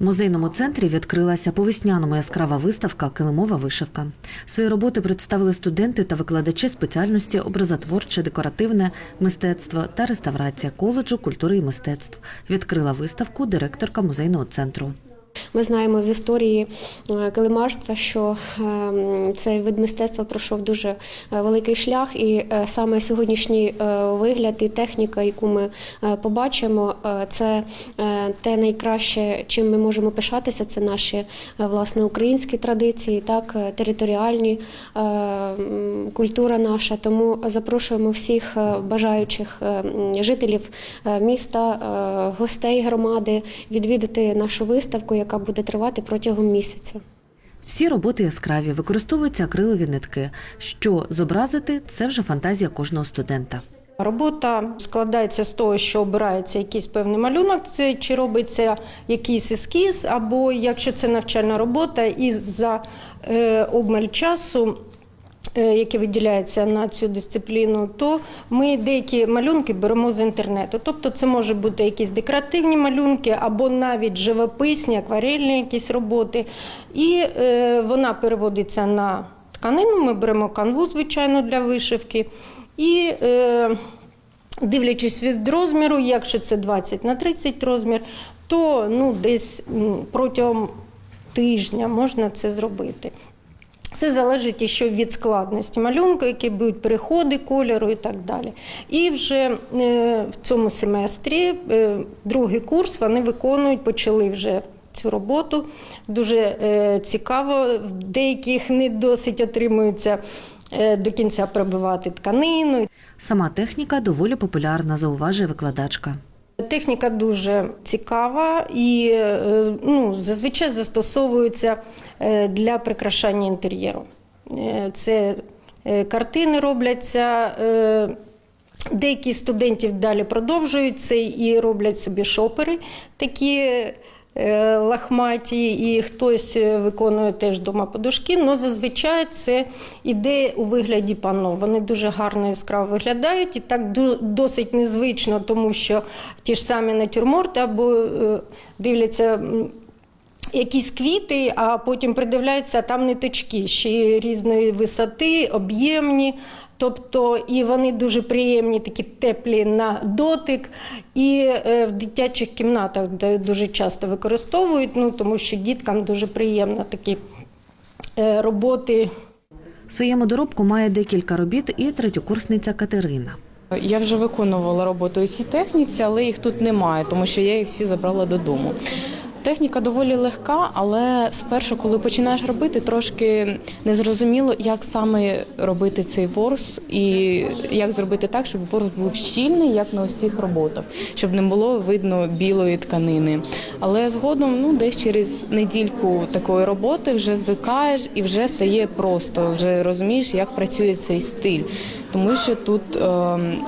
В музейному центрі відкрилася по яскрава виставка Килимова вишивка. Свої роботи представили студенти та викладачі спеціальності образотворче, декоративне мистецтво та реставрація коледжу культури і мистецтв. Відкрила виставку директорка музейного центру. Ми знаємо з історії е, килимарства, що е, цей вид мистецтва пройшов дуже е, великий шлях, і е, саме сьогоднішній вигляд і техніка, яку ми побачимо, це те найкраще, чим ми можемо пишатися. Це наші власне українські традиції, так територіальні культура наша. Тому запрошуємо всіх бажаючих жителів міста, гостей громади відвідати нашу виставку, яка буде тривати протягом місяця. Всі роботи яскраві, використовуються акрилові нитки. Що зобразити це вже фантазія кожного студента. Робота складається з того, що обирається якийсь певний малюнок, це чи робиться якийсь ескіз, або якщо це навчальна робота, і за е, обмаль часу. Е, Яке виділяється на цю дисципліну, то ми деякі малюнки беремо з інтернету. Тобто це може бути якісь декоративні малюнки або навіть живописні, акварельні якісь роботи. І е, вона переводиться на тканину. Ми беремо канву, звичайно, для вишивки. І е, дивлячись від розміру, якщо це 20 на 30 розмір, то ну, десь протягом тижня можна це зробити. Це залежить ще від складності малюнку, які будуть переходи кольору і так далі. І вже е, в цьому семестрі, е, другий курс, вони виконують, почали вже цю роботу. Дуже е, цікаво, в деяких не досить отримується е, до кінця пробивати тканину. Сама техніка доволі популярна, зауважує викладачка. Техніка дуже цікава і е, ну, зазвичай застосовується е, для прикрашання інтер'єру. Е, Це картини робляться. Деякі студентів далі продовжують це і роблять собі шопери такі лахматі, і хтось е, виконує теж дома подушки. але зазвичай це іде у вигляді пано. Вони дуже гарно яскраво виглядають і так досить незвично, тому що ті ж самі натюрморти або е, дивляться. Якісь квіти, а потім придивляються, а там ниточки ще різної висоти, об'ємні. Тобто і вони дуже приємні, такі теплі на дотик. І е, в дитячих кімнатах де дуже часто використовують, ну тому що діткам дуже приємно такі е, роботи. В своєму доробку має декілька робіт і третьокурсниця Катерина. Я вже виконувала роботу у цій техніці, але їх тут немає, тому що я їх всі забрала додому. Техніка доволі легка, але спершу, коли починаєш робити, трошки незрозуміло, як саме робити цей ворс і як зробити так, щоб ворс був щільний, як на цих роботах, щоб не було видно білої тканини. Але згодом, ну десь через недільку такої роботи вже звикаєш і вже стає просто, вже розумієш, як працює цей стиль. Тому що тут. ем,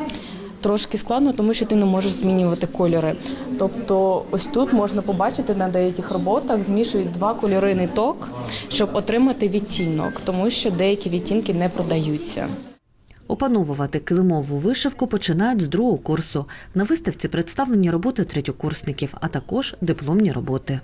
Трошки складно, тому що ти не можеш змінювати кольори. Тобто, ось тут можна побачити на деяких роботах змішують два кольори ниток, щоб отримати відтінок, тому що деякі відтінки не продаються. Опановувати килимову вишивку починають з другого курсу. На виставці представлені роботи третьокурсників, а також дипломні роботи.